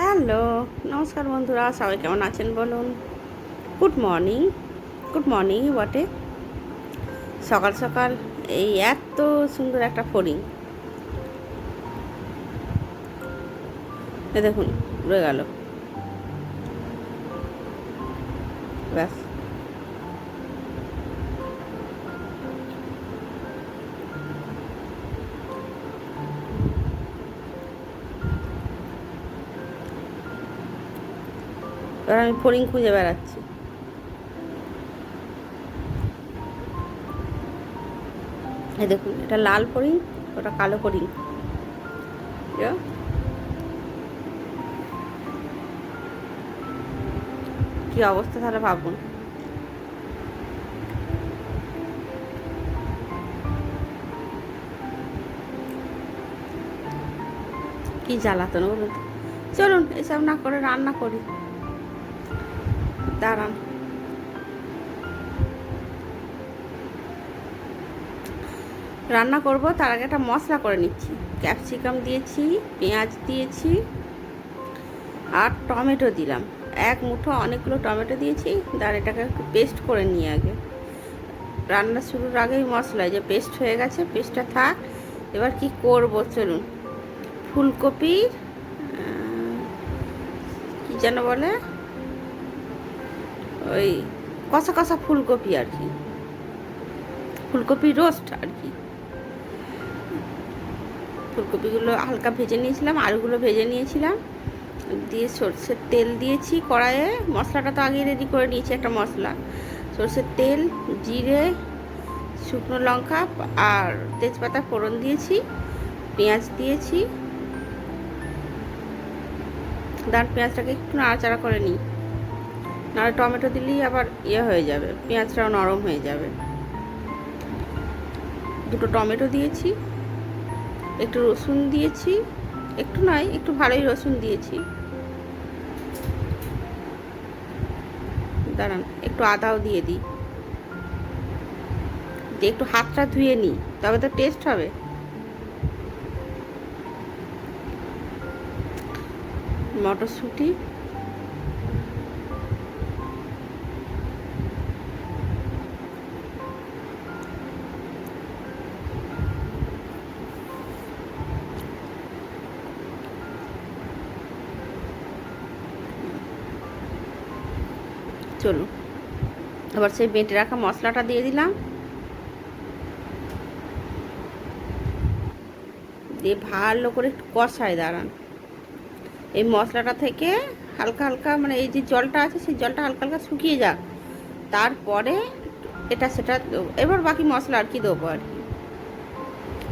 Hello, নমস্কার বন্ধুরা, সবাই কেমন আছেন বলুন? গুড মর্নিং গুড মর্নিং বটে সকাল সকাল, এই এত সুন্দর একটা এ দেখুন, রয়ে গেল। ব্যাস। এবার আমি ফড়িং খুঁজে বেড়াচ্ছি এই দেখুন, এটা লাল ফড়িং, ওটা কালো ফড়িং। কি অবস্থা তাহলে ভাবুন কি জ্বালাতন বলুন? চলুন, এসব না করে রান্না করি দাঁড়ান। রান্না করব, তার আগে একটা মশলা করে নিচ্ছি। ক্যাপসিকাম দিয়েছি, পেঁয়াজ দিয়েছি আর টমেটো দিলাম। এক মুঠো অনেকগুলো টমেটো দিয়েছি আর এটাকে একটু পেস্ট করে নিই আগে। রান্না শুরুর আগেই মশলা যে পেস্ট হয়ে গেছে, পেস্টটা থাক। এবার কি করব, চলুন। ফুলকপির কি যেন বলে? ওই কষা কষা ফুলকপি আর কি। ফুলকপি রোস্ট আর কি। ফুলকপিগুলো হালকা ভেজে নিয়েছিলাম, আলুগুলো ভেজে নিয়েছিলাম। দিয়ে সর্ষের তেল দিয়েছি কড়াইয়ে। মশলাটা তো আগে রেডি করে নিয়েছি একটা মশলা। সর্ষের তেল, জিরে, শুকনো লঙ্কা আর তেজপাতা ফোড়ন দিয়েছি, পেঁয়াজ দিয়েছি। দাঁড় পেঁয়াজটাকে একটু নাড়াচাড়া করে নিই। নাহলে টমেটো দিলেই আবার ইয়ে হয়ে যাবে, পেঁয়াজটাও নরম হয়ে যাবে। দুটো টমেটো দিয়েছি, একটু রসুন দিয়েছি, একটু নয় একটু ভালোই রসুন দিয়েছি। দাঁড়ান, একটু আদাও দিয়ে দিই। দিয়ে একটু হাতটা ধুয়ে নিই, তবে তো টেস্ট হবে। মটরশুঁটি চলুন এবার সেই বেটে রাখা মশলাটা দিয়ে দিলাম। দিয়ে ভালো করে একটু কষায় দাঁড়ান। এই মশলাটা থেকে হালকা হালকা মানে এই যে জলটা আছে, সেই জলটা হালকা হালকা শুকিয়ে যাক। তারপরে এটা সেটা এবার বাকি মশলা আর কি দেবো আর কি।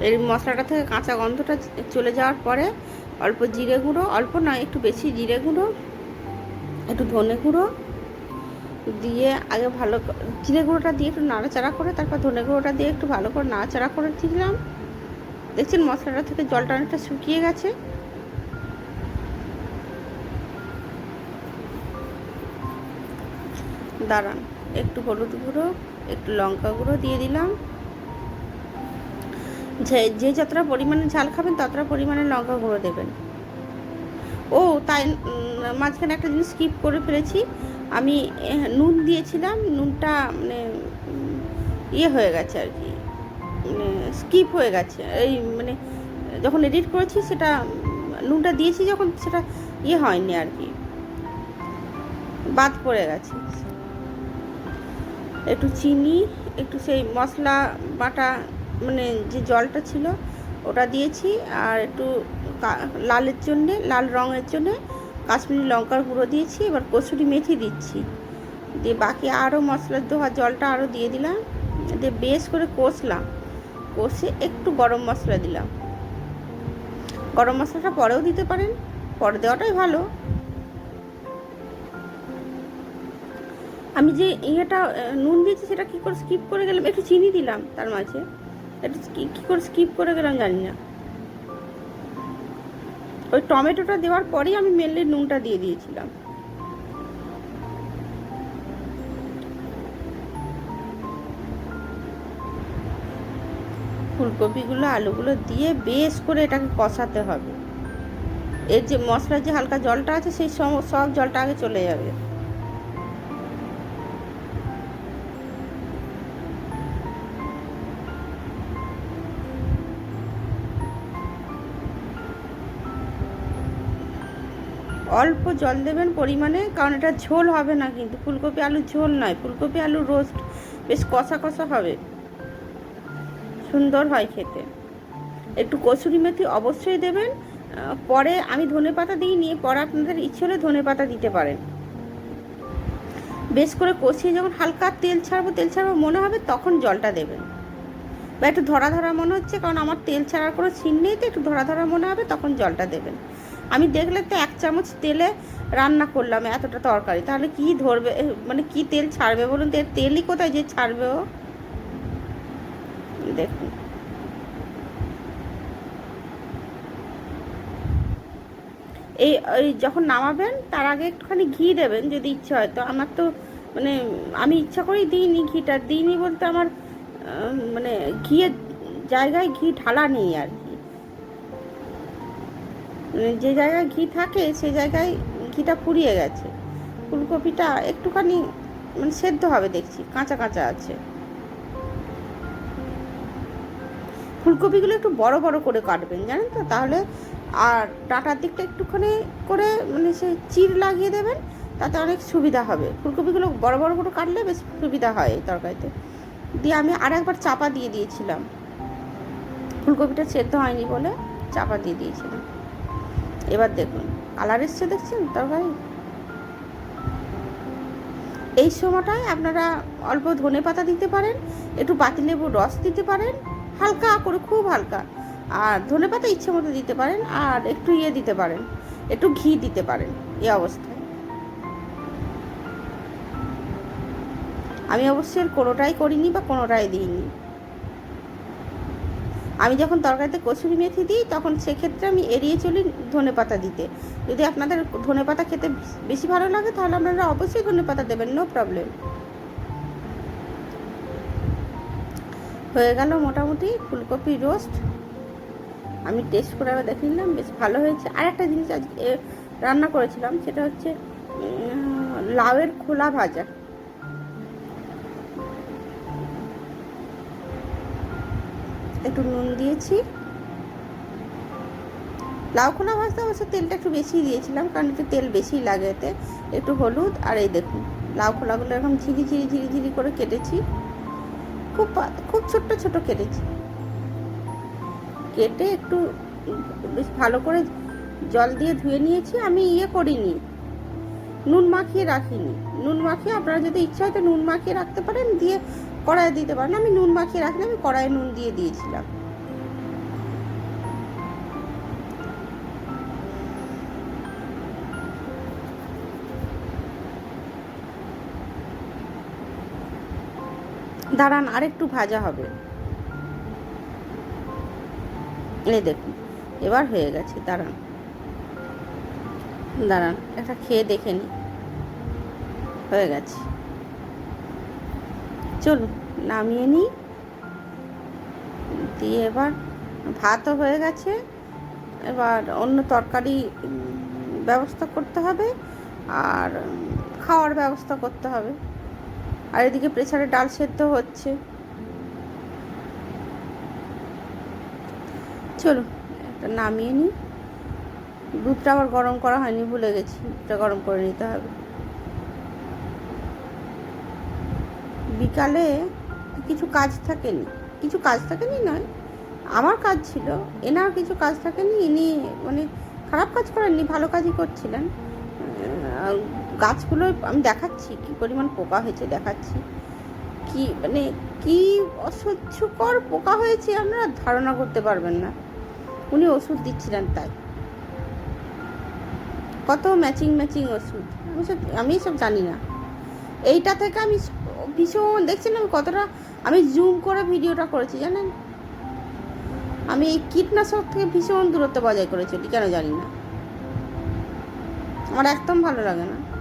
এই মশলাটা থেকে কাঁচা গন্ধটা চলে যাওয়ার পরে অল্প জিরে গুঁড়ো, অল্প না একটু বেশি জিরে গুঁড়ো, একটু ধনে গুঁড়ো দিয়ে আগে ভালো জিরে গুঁড়োটা দিয়ে একটু নাড়াচাড়া করে, তারপর ধনে গুঁড়োটা দিয়ে একটু ভালো করে নাড়াচাড়া করে দিলাম। দেখছেন মশলাটা থেকে জলটা অনেকটা শুকিয়ে গেছে। দাঁড়ান, একটু হলুদ গুঁড়ো, একটু লঙ্কা গুঁড়ো দিয়ে দিলাম। যে যতটা পরিমাণে ঝাল খাবেন, ততটা পরিমাণে লঙ্কা গুঁড়ো দেবেন। ও, তাই মাঝখানে একটা জিনিস স্কিপ করে ফেলেছি। আমি নুন দিয়েছিলাম, নুনটা মানে ইয়ে হয়ে গেছে আর কি মানে স্কিপ হয়ে গেছে। এই মানে যখন এডিট করেছি সেটা, নুনটা দিয়েছি যখন সেটা ইয়ে হয়নি আর কি, বাদ পড়ে গেছে। একটু চিনি, একটু সেই মশলা, বাটা মানে যে জলটা ছিল, ওটা দিয়েছি, আর একটু লালের জন্যে, লাল রঙের জন্যে কাশ্মীরি লঙ্কার গুঁড়ো দিয়েছি, এবার কসুরি মেথি দিচ্ছি। দিয়ে বাকি আরও মশলার দেওয়া জলটা আরও দিয়ে দিলাম। দিয়ে বেশ করে কষলাম। কষে একটু গরম মশলা দিলাম। গরম মশলাটা পরেও দিতে পারেন, পরে দেওয়াটাই ভালো। আমি যে ইয়েটা নুন দিয়েছি সেটা কী করে স্কিপ করে গেলাম? একটু চিনি দিলাম তার মাঝে। একটু কী করে স্কিপ করে গেলাম জানি না। ওই টমেটোটা দেওয়ার পরেই আমি মেনলি নুনটা দিয়ে দিয়েছিলাম। ফুলকপিগুলো, আলুগুলো দিয়ে বেশ করে এটাকে কষাতে হবে। এর যে মশলার যে হালকা জলটা আছে, সেই সব জলটা আগে চলে যাবে। অল্প জল দেবেন পরিমাণে, কারণ এটা ঝোল হবে না কিন্তু। ফুলকপি আলুর ঝোল নয়, ফুলকপি আলু রোস্ট বেশ কষা কষা হবে। সুন্দর হয় খেতে। একটু কসুরি মেথি অবশ্যই দেবেন। পরে আমি ধনে পাতা দিইনি, পরে আপনাদের ইচ্ছে হলে ধনে পাতা দিতে পারেন। বেশ করে কষিয়ে যখন হালকা তেল ছাড়বো তেল ছাড়বো মনে হবে তখন জলটা দেবেন। বা একটু ধরা ধরা মনে হচ্ছে, কারণ আমার তেল ছাড়ার কোনো সিন নেই, তো একটু ধরা ধরা মনে হবে তখন জলটা দেবেন। আমি দেখলে তো এক চামচ তেলে রান্না করলাম এতটা তরকারি। তাহলে কি ধরবে? মানে কি তেল ছাড়বে বলুন তো? এর তেলই কোথায় যে ছাড়বে ও? দেখুন। এই ওই যখন নামাবেন, তার আগে একটুখানি ঘি দেবেন যদি ইচ্ছা হয়। তো আমার তো মানে আমি ইচ্ছা করেই দিইনি ঘিটা। দিইনি বলতে আমার মানে ঘিয়ের জায়গায় ঘি ঢালা নেই আর কি। যে জায়গায় ঘি থাকে সেই জায়গায় ঘিটা পুড়িয়ে গেছে। ফুলকপিটা একটুখানি মানে সেদ্ধ হবে দেখছি, কাঁচা কাঁচা আছে। ফুলকপিগুলো একটু বড় বড় করে কাটবেন, জানেন তো? তাহলে আর ডাটার দিকটা একটুখানি করে মানে সে চির লাগিয়ে দেবেন, তাতে অনেক সুবিধা হবে। ফুলকপিগুলো বড় বড় করে কাটলে বেশ সুবিধা হয় এই তরকারিতে। দিয়ে আমি আর একবার চাপা দিয়ে দিয়েছিলাম। ফুলকপিটা সেদ্ধ হয়নি বলে চাপা দিয়ে দিয়েছিলাম। এবার দেখুন, কালার এসছে দেখছেন? তার ভাই? এই সময়টায় আপনারা অল্প ধনে পাতা দিতে পারেন, একটু পাতিলেবুর রস দিতে পারেন, হালকা করে, খুব হালকা। আর ধনে পাতা ইচ্ছে মতো দিতে পারেন, আর একটু ইয়ে দিতে পারেন, একটু ঘি দিতে পারেন, এই অবস্থায়। আমি অবশ্যই কোনোটাই করিনি বা কোনোটাই দিইনি। আমি যখন তরকারিতে কচুরি মেথি দিই, তখন সেক্ষেত্রে আমি এড়িয়ে চলি ধনে পাতা দিতে। যদি আপনাদের ধনে পাতা খেতে বেশি ভালো লাগে, তাহলে আপনারা অবশ্যই ধনে পাতা দেবেন নো প্রবলেম হয়ে গেল মোটামুটি ফুলকপি রোস্ট আমি টেস্ট করে আবার দেখে নিলাম, বেশ ভালো হয়েছে। আর একটা জিনিস আজকে রান্না করেছিলাম, সেটা হচ্ছে লাউয়ের খোলা ভাজা। একটু নুন দিয়েছি। লাউ খোলা ভাজতে অবশ্য তেলটা একটু বেশি দিয়েছিলাম, কারণ একটু তেল বেশি লাগে এতে। একটু হলুদ আর এই দেখুন লাউ খোলাগুলো এরকম ঝিরি ঝিরি ঝিরি ঝিরি করে কেটেছি। খুব খুব ছোট্ট ছোট কেটেছি। কেটে একটু বেশ ভালো করে জল দিয়ে ধুয়ে নিয়েছি, আমি ইয়ে করিনি। নুন মাখিয়ে রাখিনি। নুন মাখিয়ে আপনারা যদি ইচ্ছা হয় তো নুন মাখিয়ে রাখতে পারেন, দিয়ে কড়াইয়ে দিতে পারেন আমি নুন মাখিয়ে রাখিনি আমি কড়াইয়ে নুন দিয়ে দিয়েছিলাম। দাঁড়ান, আরেকটু ভাজা হবে। এই দেখুন, এবার হয়ে গেছে, দাঁড়ান। দাঁড়ান, একটা খেয়ে দেখে নি। হয়ে গেছে। চলুন, নামিয়ে নিই। দিয়ে এবার ভাতও হয়ে গেছে। এবার অন্য তরকারি ব্যবস্থা করতে হবে আর খাওয়ার ব্যবস্থা করতে হবে। আর এদিকে প্রেসারে ডাল সেদ্ধ হচ্ছে। চলো একটা নামিয়ে নিই। দুধটা আবার গরম করা হয়নি, ভুলে গেছি। দুধটা গরম করে নিতে হবে। বিকালে কিছু কাজ থাকেনি। কিছু কাজ থাকেনি নয়, আমার কাজ ছিল। এনার কিছু কাজ থাকেনি, ইনি মানে খারাপ কাজ করেননি, ভালো কাজই করছিলেন। গাছগুলো আমি দেখাচ্ছি, কি পরিমাণ পোকা হয়েছে দেখাচ্ছি। কি মানে কি অসহ্যকর পোকা হয়েছে আপনারা ধারণা করতে পারবেন না। উনি ওষুধ দিচ্ছিলেন তাই। কত ম্যাচিং ম্যাচিং ওষুধ। আমি সব আমি সব জানি না। এইটা থেকে আমি ভীষণ, দেখছেন আমি কতটা? আমি জুম করে ভিডিওটা করেছি, জানেন? আমি এই কীটনাশক থেকে ভীষণ দূরত্ব বজায় করে চলি কেন জানি না। আমার একদম ভালো লাগে না।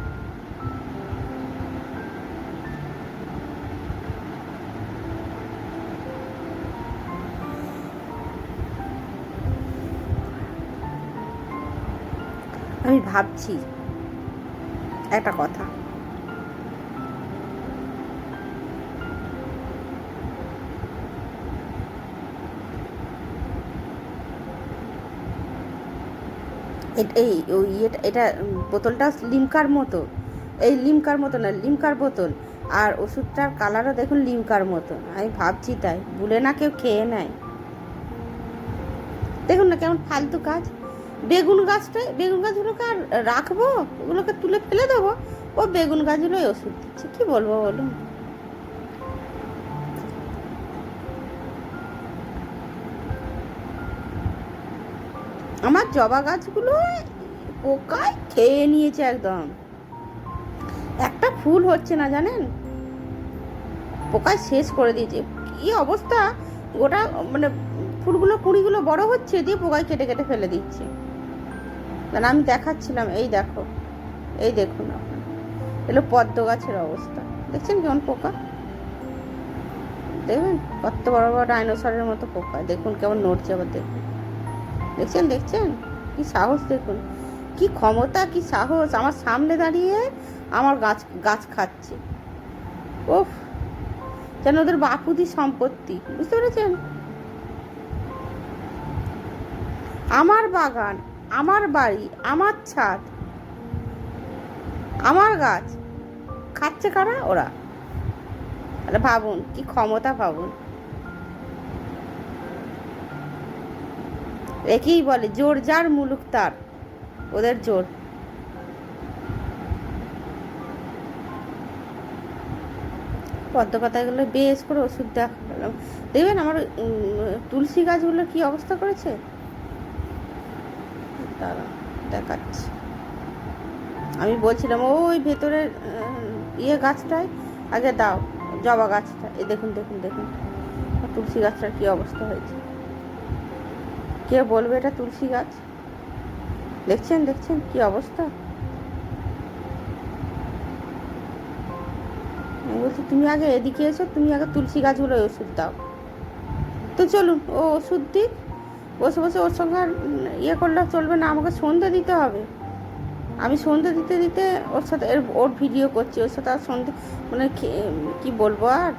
আমি ভাবছি একটা কথা এট- এই ওই এটা এটা বোতলটা লিমকার মতো। এই লিমকার মতো না, লিমকার বোতল। আর ওষুধটার কালারও দেখুন লিমকার মতো। আমি ভাবছি তাই, ভুলে না কেউ খেয়ে নেয়। দেখুন না কেমন ফালতু কাজ বেগুন গাছটা, বেগুন গাছগুলোকে আর রাখব? ওগুলোকে তুলে ফেলে দেবো? ও বেগুন গাছগুলোই ওষুধ দিচ্ছে, কি বলব বলুন? আমার জবা গাছগুলো পোকায় খেয়ে নিয়েছে একদম। একটা ফুল হচ্ছে না জানেন? পোকায় শেষ করে দিয়েছে। কি অবস্থা? গোটা মানে ফুলগুলো, কুড়িগুলো বড় হচ্ছে দিয়ে পোকায় কেটে কেটে ফেলে দিচ্ছে। মানে আমি দেখাচ্ছিলাম, এই দেখো, এই দেখুন এগুলো পদ্ম গাছের অবস্থা। দেখছেন কেমন পোকা? দেখবেন? কত বড় বড় ডাইনোসরের মতো পোকা। দেখুন কেমন নড়ছে আবার দেখুন। দেখছেন দেখছেন? কি সাহস দেখুন। কি ক্ষমতা, কি সাহস। আমার সামনে দাঁড়িয়ে আমার গাছ গাছ খাচ্ছে। ওফ যেন ওদের বাপুদি সম্পত্তি। বুঝতে পেরেছেন? আমার বাগান, আমার বাড়ি, আমার ছাদ, আমার গাছ। খাচ্ছে কারা? ওরা। তাহলে ভাবুন, কি ক্ষমতা ভাবুন। একেই বলে, জোর যার মুলুক তার, ওদের জোর। পদ্ম পাতাগুলো বেশ করে ওষুধ দেখালাম। দেখবেন আমার তুলসী গাছগুলোর কি অবস্থা করেছে? দাঁড়া, দেখাচ্ছি। আমি বলছিলাম, ওই ভেতরের ইয়ে গাছটায়, আগে দাও, জবা গাছটা। এই দেখুন দেখুন দেখুন তুলসী গাছটার কি অবস্থা হয়েছে। কে বলবে এটা তুলসী গাছ? দেখছেন দেখছেন কি অবস্থা? বলছি, তুমি আগে এদিকে এসো, তুমি আগে তুলসী গাছগুলো ওষুধ দাও। তো চলুন, ও ওষুধ দিক, বসে বসে ওর সঙ্গে আর ইয়ে করলে চলবে না, আমাকে সন্ধে দিতে হবে। আমি সন্ধে দিতে দিতে ওর সাথে ওর ভিডিও করছি, ওর সাথে আর সন্ধে মানে কি বলব আর?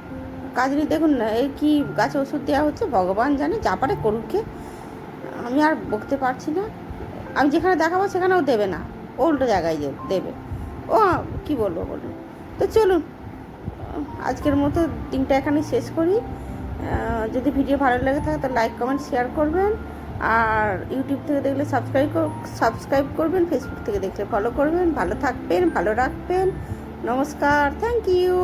কাজরি দেখুন না এই কি গাছে ওষুধ দেওয়া হচ্ছে, ভগবান জানে, যা পারে করুকে আমি আর বকতে পারছি না। আমি যেখানে দেখাবো সেখানেও দেবে না। উল্টো জায়গায় দেবে। ও কি বলব বলুন। তো চলুন, আজকের মতো দিনটা এখানে শেষ করি। যদি ভিডিও ভালো লেগে থাকে তো লাইক, কমেন্ট, শেয়ার করবেন। আর ইউটিউব থেকে দেখলে সাবস্ক্রাইব সাবস্ক্রাইব করবেন। ফেসবুক থেকে দেখলে ফলো করবেন। ভালো থাকবেন, ভালো রাখবেন। নমস্কার, থ্যাংক ইউ।